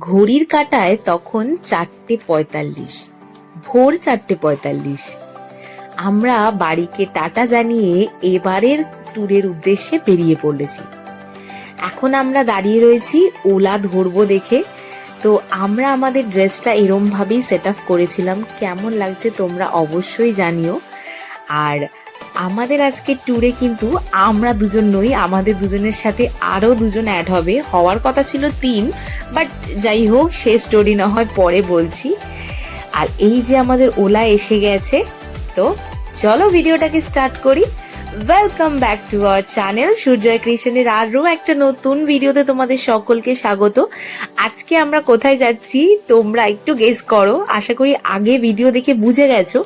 ঘড়ির কাটায় তখন চারটে পঁয়তাল্লিশ, ভোর চারটে পঁয়তাল্লিশ। আমরা বাড়িকে টাটা জানিয়ে এবারের ট্যুরের উদ্দেশ্যে বেরিয়ে পড়েছি। এখন আমরা দাঁড়িয়ে রয়েছি ওলা ধরবো দেখে। তো আমরা আমাদের ড্রেসটা এরমভাবেই সেট আপ করেছিলাম। কেমন লাগছে তোমরা অবশ্যই জানিও। আর আমাদের আজকে ট্যুরে কিন্তু আমরা দুজন নই, আমাদের দুজনের সাথে আরও দুজন অ্যাড হবে। হওয়ার কথা ছিল তিন বাট যাই হোক, সে স্টোরি না হয় পরে বলছি। আর এই যে আমাদের ওলা এসে গেছে, তো চলো ভিডিওটাকে স্টার্ট করি। Welcome back to our channel সূর্যয় কৃষ্ণের আরও একটা নতুন ভিডিওতে তোমাদের সকলকে স্বাগত। আজকে আমরা কোথায় যাচ্ছি, তোমরা একটু গেস করো। আশা করি আগে ভিডিও দেখে বুঝে গেছো।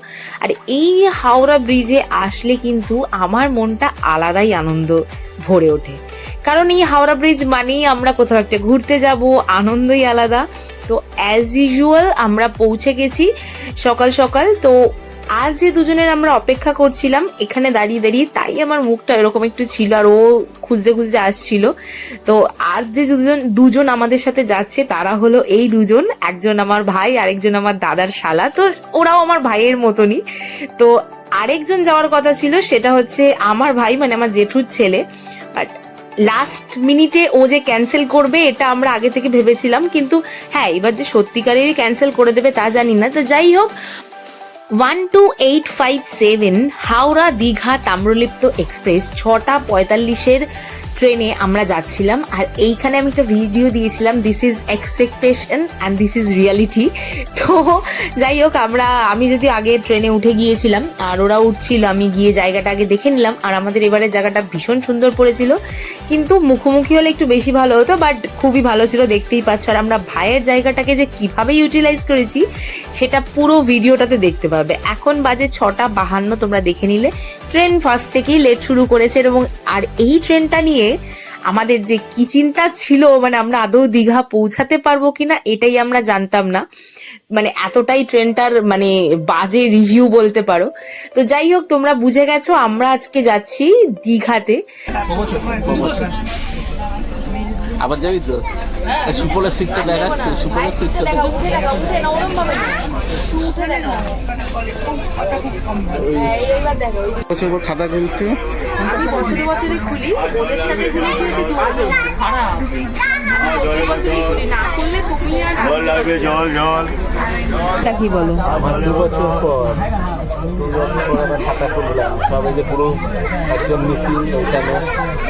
আর এই হাওড়া ব্রিজে আসলে কিন্তু আমার মনটা আলাদাই আনন্দ ভরে ওঠে। কারণ এই হাওড়া ব্রিজ মানেই আমরা কোথাও একটা ঘুরতে যাব, আনন্দই আলাদা। তো অ্যাজ ইউজুয়াল আমরা পৌঁছে গেছি সকাল সকাল। তো আর যে দুজনের আমরা অপেক্ষা করছিলাম, এখানে দাঁড়িয়ে দাঁড়িয়ে তাই আমার মুখটা এরকম একটু ছিল আর ও খুঁজতে খুঁজতে আসছিল। তো আর যে দুজন দুজন আমাদের সাথে যাচ্ছে, তারা হলো এই দুজন, একজন আমার ভাই, আরেকজন আমার দাদার শালা। তো ওরাও আমার ভাইয়ের মতনই। তো আরেকজন যাওয়ার কথা ছিল, সেটা হচ্ছে আমার ভাই মানে আমার জেঠুর ছেলে। বাট লাস্ট মিনিটে ও যে ক্যান্সেল করবে, এটা আমরা আগে থেকে ভেবেছিলাম। কিন্তু হ্যাঁ এবার যে সত্যিকারেরই ক্যান্সেল করে দেবে, তা জানি না। তো যাই হোক one two eight five seven Howrah Digha Tamralipta express ছটা পঁয়তাল্লিশের ট্রেনে আমরা যাচ্ছিলাম, আর এইখানে আমি একটা ভিডিও দিয়েছিলাম this is expectation and this is reality তো যাই হোক, আমরা, আমি যদি আগে ট্রেনে উঠে গিয়েছিলাম, আর ওরা উঠছিল, আমি গিয়ে জায়গাটা আগে দেখে নিলাম, আর আমাদের এবারে জায়গাটা ভীষণ সুন্দর পড়েছিল। কিন্তু মুখোমুখি হলে একটু বেশি ভালো হতো বাট খুবই ভালো ছিল, দেখতেই পাচ্ছ। আর আমরা ভাইয়ের জায়গাটাকে যে কীভাবে ইউটিলাইজ করেছি, সেটা পুরো ভিডিওটাতে দেখতে পাবে। এখন বাজে ছটা বাহান্ন, তোমরা দেখে নিলে। ট্রেন ফার্স্ট থেকেই লেট শুরু করেছে, এবং, আর এই ট্রেনটা নিয়ে আমাদের যে কি চিন্তা ছিল মানে আমরা আদৌ দীঘা পৌঁছাতে পারব কিনা, এটাই আমরা জানতাম না। মানে এতটাই ট্রেনটার মানে বাজে রিভিউ বলতে পারো। তো যাই হোক, তোমরা বুঝে গেছো, আমরা আজকে যাচ্ছি দীঘাতে। আবার যাবি তো? এই সুপলের সিটটা দেখাচ্ছে সুপলের সিটটা বছর পর খাতা খুলছে। আমি বছরে বছরে খুলি ওদের সাথে খুলেছি বছর। খারাপ না জল লাগবে জল জল। কি বলো? দু বছর পর। যে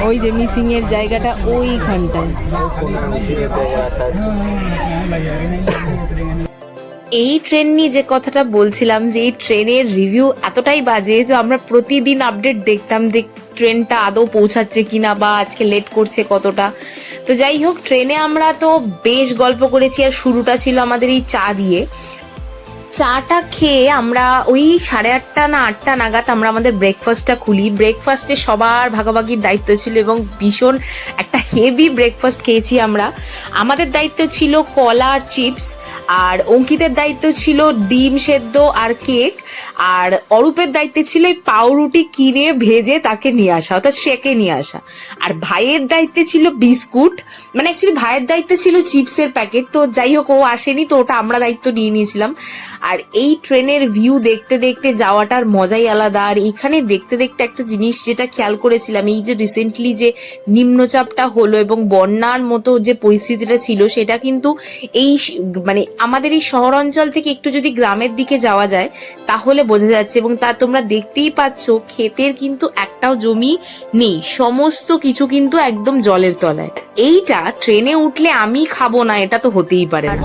ওই যে মিসিং এর জায়গাটা এই ট্রেন নিয়ে যে কথাটা বলছিলাম যে এই ট্রেনের রিভিউ এতটাই বাজে যে আমরা প্রতিদিন আপডেট দেখতাম যে ট্রেনটা আদৌ পৌঁছাচ্ছে কিনা বা আজকে লেট করছে কতটা। তো যাই হোক, ট্রেনে আমরা তো বেশ গল্প করেছি আর শুরুটা ছিল আমাদের এই চা দিয়ে। চাটা খেয়ে আমরা ওই সাড়ে আটটা না আটটা নাগাদ আমরা আমাদের ব্রেকফাস্টটা খুলি। ব্রেকফাস্টে সবার ভাগাভাগির দায়িত্ব ছিল এবং ভীষণ একটা হেভি ব্রেকফাস্ট খেয়েছি আমরা। আমাদের দায়িত্ব ছিল কলা আর চিপস আর অঙ্কিতের দায়িত্ব ছিল ডিম সেদ্ধ আর কেক আর অরূপের দায়িত্বে ছিল পাউরুটি কিনে ভেজে তাকে নিয়ে আসা, অর্থাৎ সেকে নিয়ে আসা। আর ভাইয়ের দায়িত্বে ছিল বিস্কুট মানে অ্যাকচুয়ালি ভাইয়ের দায়িত্বে ছিল চিপসের প্যাকেট, তো যাই হোক, ও আসেনি, তো ওটা আমরা দায়িত্ব নিয়ে নিয়েছিলাম। আর এই ট্রেনের ভিউ দেখতে দেখতে যাওয়াটার মজাই আলাদা। আর এখানে দেখতে দেখতে একটা জিনিস যেটা খেয়াল করেছিলাম, এই যে রিসেন্টলি যে নিম্নচাপটা হলো এবং বন্যার মতো যে পরিস্থিতিটা ছিল, সেটা কিন্তু এই মানে আমাদের এই শহর অঞ্চল থেকে একটু যদি গ্রামের দিকে যাওয়া যায়, তাহলে বোঝা যাচ্ছে এবং তা তোমরা দেখতেই পাচ্ছ ক্ষেতের কিন্তু একটাও জমি নেই। সমস্ত কিছু কিন্তু একদম জলের তলায়। এইটা ট্রেনে উঠলে আমি খাব না এটা তো হতেই পারে না।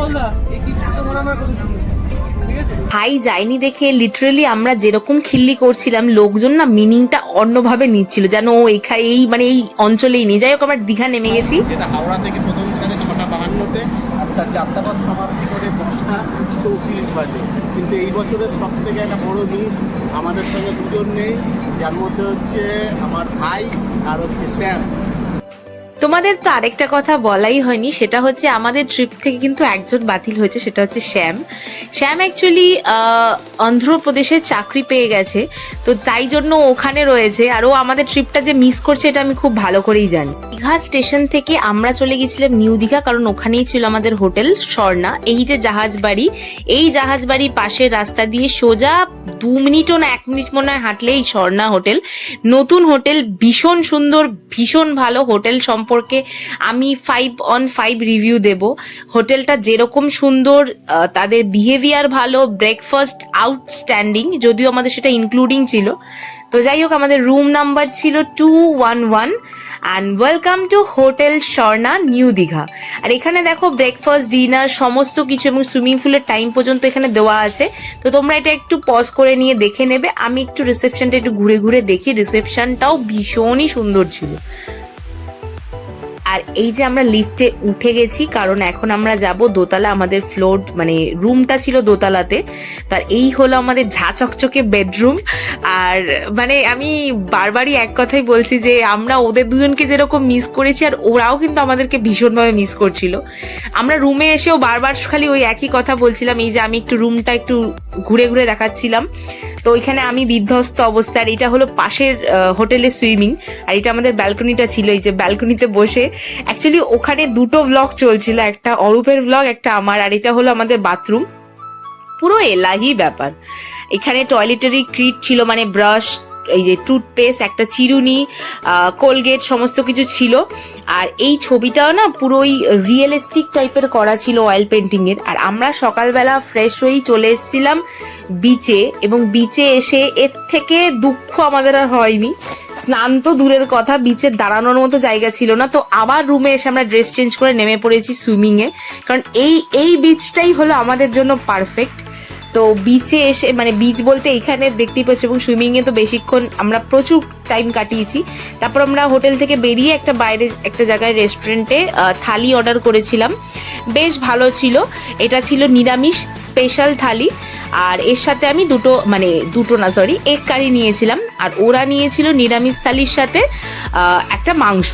ভাই যায়নি দেখে লিটারালি আমরা যেরকম খিল্লি করছিলাম লোকজন না মিনিংটা অন্যভাবে নিচ্ছিল। যেন ও এই মানে এই অঞ্চলেই নেই। যাই হোক আমরা দীঘা নেমে গেছি। হাওড়া থেকে প্রথম তার যাত্রাপথ সমাপ্তি করে দশটা চৌত্রিশ বাজে। কিন্তু এই বছরের সব থেকে একটা বড় মিস আমাদের সঙ্গে দুজন নেই। যার মধ্যে হচ্ছে আমার ভাই আর হচ্ছে স্যাম তোমাদের তো আরেকটা কথা বলাই হয়নি, সেটা হচ্ছে আমাদের ট্রিপ থেকে কিন্তু একজন বাতিল হয়েছে, সেটা হচ্ছে শ্যাম। শ্যাম অ্যাকচুয়ালি অন্ধ্রপ্রদেশে চাকরি পেয়ে গেছে, তো তাই জন্য ওখানে রয়েছে, আর ও আমাদের ট্রিপটা যে মিস করছে, এটা আমি খুব ভালো করেই জানি। দীঘা স্টেশন থেকে আমরা চলে গেছিলাম নিউ দীঘা, কারণ ওখানেই ছিল আমাদের হোটেল স্বর্ণা। এই যে জাহাজ বাড়ি, এই জাহাজ বাড়ির পাশের রাস্তা দিয়ে সোজা দু মিনিটও না, এক মিনিট মনে হয় হাঁটলে এই স্বর্ণা হোটেল। নতুন হোটেল, ভীষণ সুন্দর, ভীষণ ভালো হোটেল সম্পর্কে আমি ফাইভ অন ফাইভ রিভিউ দেব। হোটেলটা যেরকম সুন্দর তাদের বিহেভিয়ার ভালো ব্রেকফাস্ট আউটস্ট্যান্ডিং যদিও আমাদের সেটা ইনক্লুডিং ছিল। তো যাই হোক, আমাদের রুম নাম্বার ছিল two one one and welcome to hotel Swarna new Digha আর এখানে দেখো ব্রেকফাস্ট ডিনার সমস্ত কিছু এবং সুইমিং পুলের টাইম পর্যন্ত এখানে দেওয়া আছে। তো তোমরা এটা একটু পজ করে নিয়ে দেখে নেবে। আমি একটু রিসেপশনটা একটু ঘুরে ঘুরে দেখি। রিসেপশনটাও ভীষণই সুন্দর ছিল। আর এই যে আমরা লিফটে উঠে গেছি, কারণ এখন আমরা যাব দোতলা, আমাদের ফ্লোর মানে রুমটা ছিল দোতলাতে। তার এই হলো আমাদের ঝা চকচকে বেডরুম আর মানে আমি বারবারই এক কথাই বলছি যে আমরা ওদের দুজনকে যেরকম মিস করেছি, আর ওরাও কিন্তু আমাদেরকে ভীষণভাবে মিস করছিল। আমরা রুমে এসেও বারবার খালি ওই একই কথা বলছিলাম, এই যে আমি একটু রুমটা একটু ঘুরে ঘুরে দেখাচ্ছিলাম। তো ওইখানে আমি বিধ্বস্ত অবস্থা আর এটা হলো পাশের হোটেলে সুইমিং, আর এটা আমাদের ব্যালকনিটা ছিল, এই যে ব্যালকনিতে বসে। অ্যাকচুয়ালি ওখানে দুটো ব্লগ চলছিল, একটা অরূপের ব্লগ একটা আমার, আর এটা হলো আমাদের বাথরুম পুরো এলাহি ব্যাপার। এখানে টয়লেটারি ক্রিট ছিল মানে ব্রাশ এই যে টুথপেস্ট একটা চিরুনি কোলগেট সমস্ত কিছু ছিল। আর এই ছবিটাও না পুরোই রিয়েলিস্টিক টাইপের করা ছিল অয়েল পেন্টিং এর। আর আমরা সকালবেলা ফ্রেশ হয়েই চলে এসেছিলাম বিচে এবং বিচে এসে এর থেকে দুঃখ আমাদের আর হয়নি। স্নান তো দূরের কথা বিচে দাঁড়ানোর মতো জায়গা ছিল না। তো আবার রুমে এসে আমরা ড্রেস চেঞ্জ করে নেমে পড়েছি সুইমিং এ কারণ এই এই বিচটাই হলো আমাদের জন্য পারফেক্ট তো বিচে এসে মানে বিচ বলতে এখানে দেখতেই পাচ্ছি এবং সুইমিং এ তো বেশিক্ষণ আমরা প্রচুর টাইম কাটিয়েছি। তারপর আমরা হোটেল থেকে বেরিয়ে একটা বাইরে, একটা জায়গায় রেস্টুরেন্টে থালি অর্ডার করেছিলাম। বেশ ভালো ছিল। এটা ছিল নিরামিষ স্পেশাল থালি। আর এর সাথে আমি দুটো মানে দুটো না সরি এক কারি নিয়েছিলাম। আর ওরা নিয়েছিল নিরামিষ থালির সাথে একটা মাংস,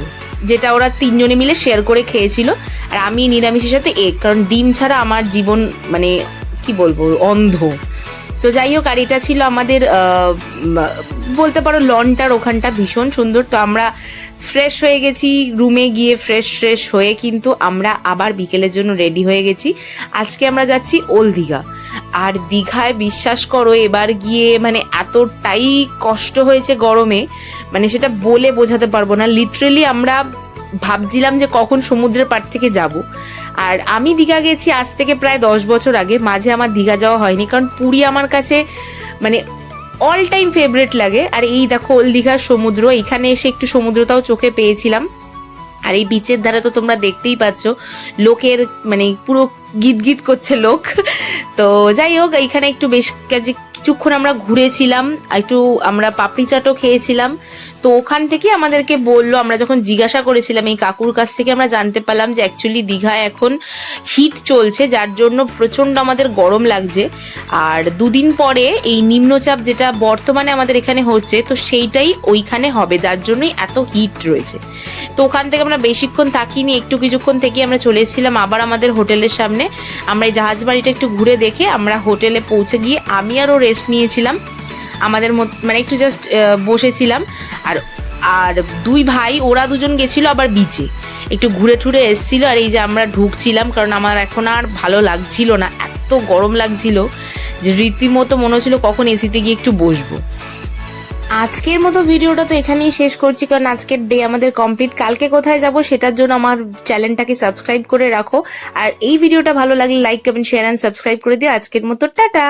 যেটা ওরা তিনজনে মিলে শেয়ার করে খেয়েছিল। আর আমি নিরামিষের সাথে এগ কারণ ডিম ছাড়া আমার জীবন মানে কি বলব, অন্ধ। তো যাই হোক, আর এটা ছিল আমাদের বলতে পারো লনটার ওখানটা ভীষণ সুন্দর। তো আমরা ফ্রেশ হয়ে গেছি রুমে গিয়ে ফ্রেশ ফ্রেশ হয়ে কিন্তু আমরা আবার বিকেলের জন্য রেডি হয়ে গেছি। আজকে আমরা যাচ্ছি ওল দীঘা। আর দীঘায় বিশ্বাস করো, এবার গিয়ে মানে এতটাই কষ্ট হয়েছে গরমে মানে সেটা বলে বোঝাতে পারব না। লিটারেলি আমরা ভাবছিলাম যে কখন সমুদ্রের পাড় থেকে যাব। আর আমি দীঘা গেছি আজ থেকে প্রায় দশ বছর আগে। মাঝে আমার দীঘা যাওয়া হয়নি, কারণ পুরী আমার কাছে মানে অল টাইম ফেভারিট লাগে। আর এই দেখো, ওল দীঘার সমুদ্র, এখানে এসে একটু সমুদ্রটাও চোখে পেয়েছিলাম। আর এই বিচের ধারে তো তোমরা দেখতেই পাচ্ছ, লোকের মানে পুরো গীত গীত করছে লোক। তো যাই হোক এখানে একটু বেশ কিছুক্ষণ আমরা ঘুরেছিলাম, একটু আমরা পাপড়ি চাটও খেয়েছিলাম। তো ওখান থেকে আমাদেরকে বলল, আমরা যখন জিজ্ঞাসা করেছিলাম, এই কাকুর কাছ থেকে আমরা জানতে পারলাম যে অ্যাকচুয়ালি দীঘায় এখন হিট চলছে, যার জন্য প্রচণ্ড আমাদের গরম লাগছে। আর দুদিন পরে এই নিম্নচাপ যেটা বর্তমানে আমাদের এখানে হচ্ছে, তো সেইটাই ওইখানে হবে, যার জন্যই এত হিট রয়েছে। তো ওখান থেকে আমরা বেশিক্ষণ থাকিনি, একটু কিছুক্ষণ থেকে আমরা চলে এসেছিলাম আবার আমাদের হোটেলের সামনে। আমরা এই জাহাজ বাড়িটা একটু ঘুরে দেখে আমরা হোটেলে পৌঁছে গিয়ে আমি আরও রেস্ট নিয়েছিলাম। আমাদের মানে একটু জাস্ট বসেছিলাম। আর আর দুই ভাই, ওরা দুজন গেছিল আবার বিচে একটু ঘুরে টুরে এসেছিল আর এই যে আমরা ঢুকছিলাম, কারণ আমার এখন আর ভালো লাগছিল না, এত গরম লাগছিল যে রীতিমতো মনে হচ্ছিল কখন এসিতে গিয়ে একটু বসবো। আজকের মতো ভিডিওটা তো এখানেই শেষ করছি, কারণ আজকের ডে আমাদের কমপ্লিট কালকে কোথায় যাব সেটার জন্য আমার চ্যানেলটাকে সাবস্ক্রাইব করে রাখো। আর এই ভিডিওটা ভালো লাগলে like comment share and subscribe করে দিও। আজকের মতো টাটা!